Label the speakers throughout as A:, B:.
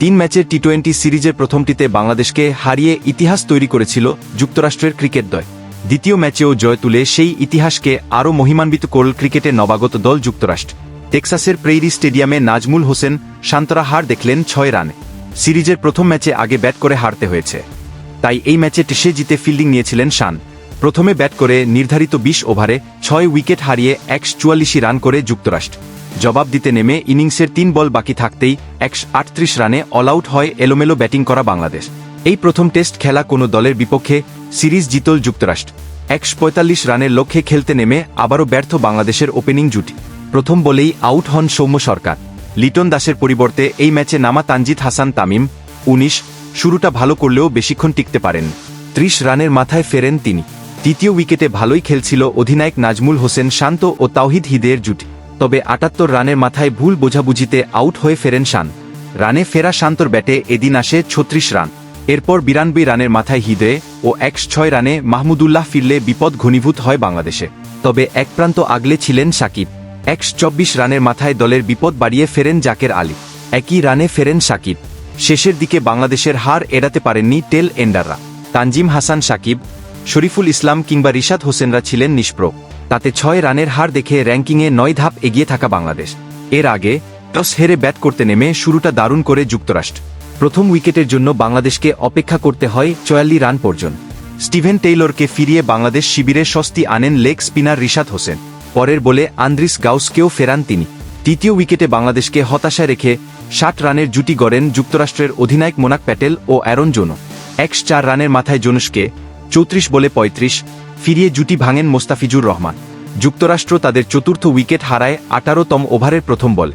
A: তিন ম্যাচের T twenty সিরিজের প্রথমটিতে বাংলাদেশকে হারিয়ে ইতিহাস তৈরি করেছিল যুক্তরাষ্ট্রের ক্রিকেট দল। দ্বিতীয় ম্যাচেও জয় তুলে সেই ইতিহাসকে আরও মহিমান্বিত করল ক্রিকেটে নবাগত দল যুক্তরাষ্ট্র। টেক্সাসের প্রেইরি স্টেডিয়ামে নাজমুল হোসেন শান্তরা হার দেখলেন ছয় রানে। সিরিজের প্রথম ম্যাচে আগে ব্যাট করে হারতে হয়েছে। তাই এই ম্যাচে টেসে জিতে ফিল্ডিং নিয়েছিলেন শান। প্রথমে ব্যাট করে নির্ধারিত বিশ ওভারে ছয় উইকেট হারিয়ে একশ রান করে যুক্তরাষ্ট্র। জবাব দিতে নেমে ইনিংসের তিন বল বাকি থাকতেই একশ আটত্রিশ রানে অল আউট হয় এলোমেলো ব্যাটিং করা বাংলাদেশ। এই প্রথম টেস্ট খেলা কোনো দলের বিপক্ষে সিরিজ জিতল যুক্তরাষ্ট্র। একশ পঁয়তাল্লিশ রানের লক্ষ্যে খেলতে নেমে আবারও ব্যর্থ বাংলাদেশের ওপেনিং জুটি। প্রথম বলেই আউট হন সৌম্য সরকার। লিটন দাসের পরিবর্তে এই ম্যাচে নামা তানজিদ হাসান তামিম, উনিশ, শুরুটা ভালো করলেও বেশিক্ষণ টিকতে পারেন। ত্রিশ রানের মাথায় ফেরেন তিনি। তৃতীয় উইকেটে ভালোই খেলছিল অধিনায়ক নাজমুল হোসেন শান্ত ও তাওহিদ হিদের জুটি। তবে আটাত্তর রানের মাথায় ভুল বোঝাবুঝিতে আউট হয়ে ফেরেন শান। রানে ফেরা শান্তর ব্যাটে এদিন আসে ছত্রিশ রান। এরপর বিরানব্বই রানের মাথায় হিদে ও একশ ছয় রানে মাহমুদুল্লাহ ফিরলে বিপদ ঘনীভূত হয় বাংলাদেশে। তবে এক প্রান্ত আগলে ছিলেন সাকিব। একশ চব্বিশ রানের মাথায় দলের বিপদ বাড়িয়ে ফেরেন জাকের আলী। একই রানে ফেরেন সাকিব। শেষের দিকে বাংলাদেশের হার এড়াতে পারেননি টেল এন্ডাররা। তানজিম হাসান সাকিব, শরীফুল ইসলাম কিংবা রিশাদ হোসেনরা ছিলেন নিষ্প্রভ। তাতে ছয় রানের হার দেখে র্যাঙ্কিংয়ে নয় ধাপ এগিয়ে থাকা বাংলাদেশ। এর আগে টস হেরে ব্যাট করতে নেমে শুরুটা দারুণ করে যুক্তরাষ্ট্র। প্রথম উইকেটের জন্য বাংলাদেশকে অপেক্ষা করতে হয় চয়াল্লি রান পর্যন্ত। স্টিভেন টেইলরকে ফিরিয়ে বাংলাদেশ শিবিরে স্বস্তি আনেন লেগ স্পিনার রিশাদ হোসেন। পরের বলে আন্দ্রিস গাউসকেও ফেরান তিনি। তৃতীয় উইকেটে বাংলাদেশকে হতাশায় রেখে ষাট রানের জুটি গড়েন যুক্তরাষ্ট্রের অধিনায়ক মোনাক প্যাটেল ও অ্যারন জোনো একশ চার রানের মাথায় জোনুসকে চৌত্রিশ বলে পঁয়ত্রিশ ফিরিয়ে জুটি ভাঙেন মোস্তাফিজুর রহমান। যুক্তরাষ্ট্র তাদের চতুর্থ উইকেট হারায় আঠারোতম ওভারের প্রথম বল।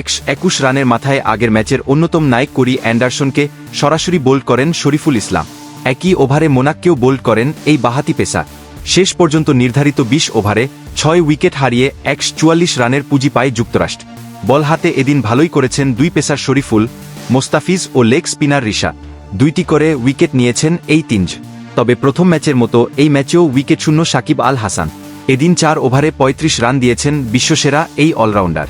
A: একশ একুশ রানের মাথায় আগের ম্যাচের অন্যতম নায়ক করি অ্যান্ডারসনকে সরাসরি বোল্ড করেন শরীফুল ইসলাম। একই ওভারে মোনাককেও বোল্ড করেন এই বাহাতি পেসার। শেষ পর্যন্ত নির্ধারিত বিশ ওভারে ছয় উইকেট হারিয়ে একশ চুয়াল্লিশ রানের পুঁজি পায় যুক্তরাষ্ট্র। বল হাতে এদিন ভালোই করেছেন দুই পেসার শরীফুল, মোস্তাফিজ ও লেগ স্পিনার রিশা। দুইটি করে উইকেট নিয়েছেন এই তিনজ তবে প্রথম ম্যাচের মতো এই ম্যাচেও উইকেট শূন্য সাকিব আল হাসান। এদিন চার ওভারে ৩৫ রান দিয়েছেন বিশ্বসেরা এই অলরাউন্ডার।